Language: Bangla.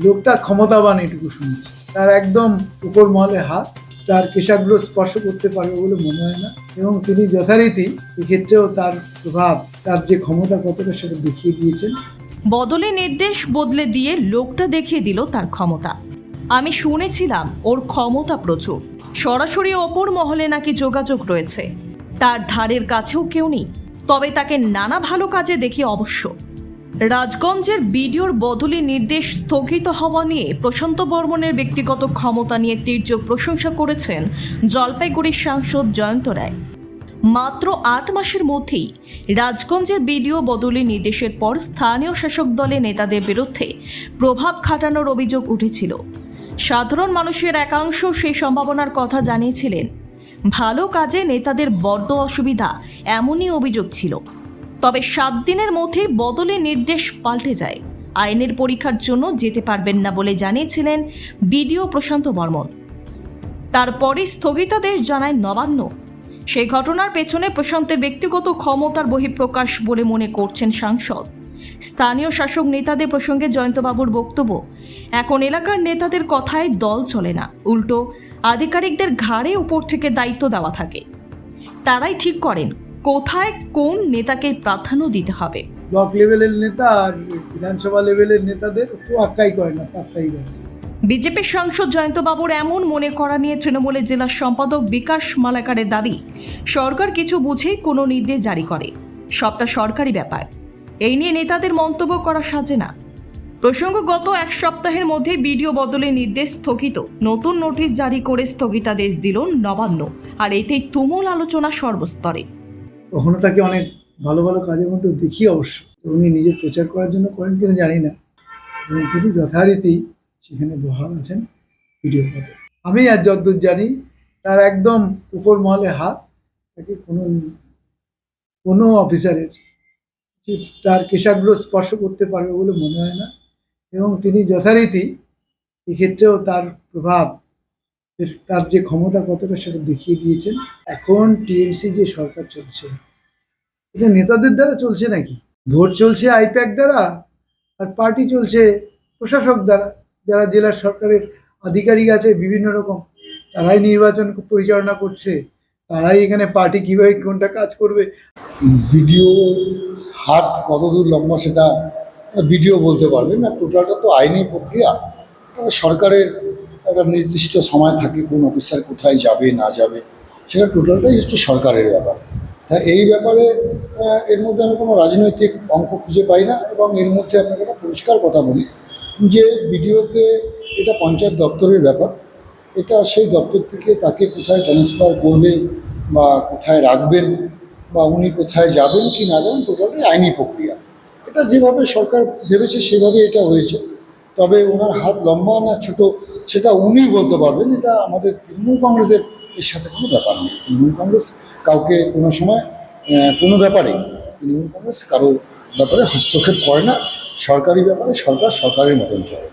লোকটা ক্ষমতাবান এটুকু শুনছি। তার একদম উপর মহলে হাত, তার কেশাগ্র স্পর্শ করতে পারবে বলে মনে হয় না। এবং তিনি যথারীতি এক্ষেত্রেও তার প্রভাব, তার যে ক্ষমতা কতটা সেটা দেখিয়ে দিয়েছেন। বদলে নির্দেশ বদলে দিয়ে লোকটা দেখিয়ে দিল তার ক্ষমতা। আমি শুনেছিলাম ওর ক্ষমতা প্রচুর। সরাসরি ওপর মহলে নাকি যোগাযোগ রয়েছে। তার ধারের কাছেও কেউ নেই। তবে তাকে নানা ভালো কাজে দেখি অবশ্য রাজগঞ্জের বিডিওর বদলি নির্দেশ স্থগিত হওয়া নিয়ে প্রশান্ত বর্মনের ব্যক্তিগত ক্ষমতা নিয়ে তীর্যক প্রশংসা করেছেন জলপাইগুড়ির সাংসদ জয়ন্ত রায়। মাত্র আট মাসের মধ্যেই রাজগঞ্জের বিডিও বদলি নির্দেশের পর স্থানীয় শাসক দলে নেতাদের বিরুদ্ধে প্রভাব খাটানোর অভিযোগ উঠেছিল। সাধারণ মানুষের একাংশ সেই সম্ভাবনার কথা জানিয়েছিলেন। ভালো কাজে নেতাদের বড্ড অসুবিধা, এমনই অভিযোগ ছিল। তবে সাত দিনের মধ্যেই বদলি নির্দেশ পাল্টে যায়। আইনের পরীক্ষার জন্য যেতে পারবেন না বলে জানিয়েছিলেন বিডিও প্রশান্ত বর্মন। তারপরে স্থগিতাদেশ জানায় নবান্ন। সেই ঘটনার পেছনে প্রশান্তের ব্যক্তিগত ক্ষমতার বহিঃপ্রকাশ বলে মনে করছেন সাংসদ। স্থানীয় শাসক নেতাদের প্রসঙ্গে জয়ন্তবাবুর বক্তব্য, এখন এলাকার নেতাদের কথায় দল চলে না। উল্টো, আধিকারিকদের ঘাড়ে উপর থেকে দায়িত্ব দেওয়া থাকে। তারাই ঠিক করেন। কোথায় কোন নেতাকে প্রাধান্য দিতে হবে? ব্লক লেভেলের নেতা আর বিধানসভা লেভেলের নেতাদের আক্কাই করে না পাত্তাই দেয় না। বিজেপির সাংসদ জয়ন্তবাবুর এমন মনে করা নিয়ে তৃণমূলের জেলা সম্পাদক বিকাশ মালাকারের দাবি সরকার কিছু বুঝেই কোনো নির্দেশ জারি করে। সবটা সরকারি ব্যাপার। এই নিয়ে নেতাদের মন্তব্য করা সাজে না। প্রসঙ্গ গত এক সপ্তাহের মধ্যে বিডিও বদলের নির্দেশ স্থগিত। নতুন নোটিশ জারি করে স্থগিতাদেশ দিল নবান্ন। আর এতেই তুমুল আলোচনা সর্বস্তরে। কখনো তাকে অনেক ভালো ভালো কাজের মধ্যে দেখি অবশ্য। উনি নিজের প্রচার করার জন্য করেন কিনা জানি না। এবং তিনি যথারীতি সেখানে বহাল আছেন ভিডিও পদে আমি আর যদ্দূর জানি, তার একদম উপর মহলে হাত, তাকে কোনো কোনো অফিসারের তার কেশাগ্র স্পর্শ করতে পারবে বলে মনে হয় না। এবং তিনি যথারীতি এক্ষেত্রেও তার প্রভাব তার যে ক্ষমতা কতটা সেটা দেখিয়ে দিয়েছেন। এখন টিএমসি যে সরকার চলছে, এটা নেতাদের দ্বারা চলছে নাকি? ভোট চলছে আইপ্যাক দ্বারা, আর পার্টি চলছে প্রশাসক দ্বারা। যারা জেলার সরকারের আধিকারিক আছে, বিভিন্ন রকম, তারাই নির্বাচন পরিচালনা করছে, তারাই এখানে পার্টি কীভাবে কোনটা কাজ করবে। ভিডিও হাত কতদূর লম্বা সেটা ভিডিও বলতে পারবেন না, টোটালটা তো আইনি প্রক্রিয়া। সরকারের একটা নির্দিষ্ট সময় থাকে কোন অফিসার কোথায় যাবে, না যাবে, সেটা টোটালটাই হচ্ছে সরকারের ব্যাপার। তা এই ব্যাপারে এর মধ্যে আমি কোনো রাজনৈতিক অঙ্ক খুঁজে পাই না এবং এর মধ্যে আপনাকে একটা পরিষ্কার কথা বলি যে ভিডিওকে এটা পঞ্চায়েত দপ্তরের ব্যাপার। এটা সেই দপ্তর থেকে তাকে কোথায় ট্রান্সফার করবে বা কোথায় রাখবেন বা উনি কোথায় যাবেন কি না যাবেন টোটালি আইনি প্রক্রিয়া। এটা যেভাবে সরকার ভেবেছে সেভাবে এটা হয়েছে। তবে ওনার হাত লম্বা না ছোট সেটা উনি বলতে পারবেন, এটা আমাদের তৃণমূল কংগ্রেসের এর সাথে কোনো ব্যাপার নেই। তৃণমূল কংগ্রেস কাউকে কোনো সময় কোনো ব্যাপারে, তৃণমূল কংগ্রেস কারও ব্যাপারে হস্তক্ষেপ করে না। সরকারি ব্যাপারে সরকার সরকারের মতন চলে।